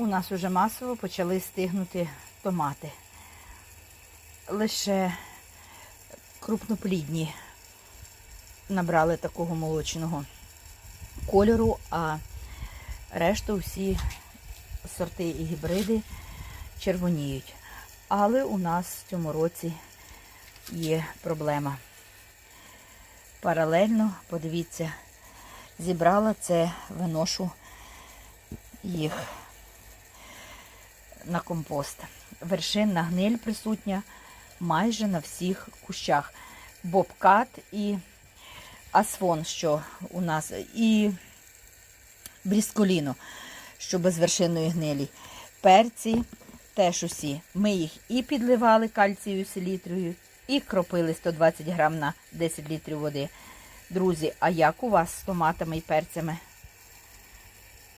у нас уже масово почали стигнути томати. Лише крупноплідні набрали такого молочного кольору, а решта всі сорти і гібриди червоніють. Але у нас в цьому році є проблема. Паралельно, подивіться, зібрала це, виношу їх на компост. Вершинна гниль присутня майже на всіх кущах. Бобкат і асфон, що у нас, і брісколіно, що без вершинної гнилі. Перці теж усі. Ми їх і підливали кальцією селітрою, і кропили 120 грам на 10 літрів води. Друзі, а як у вас з томатами і перцями?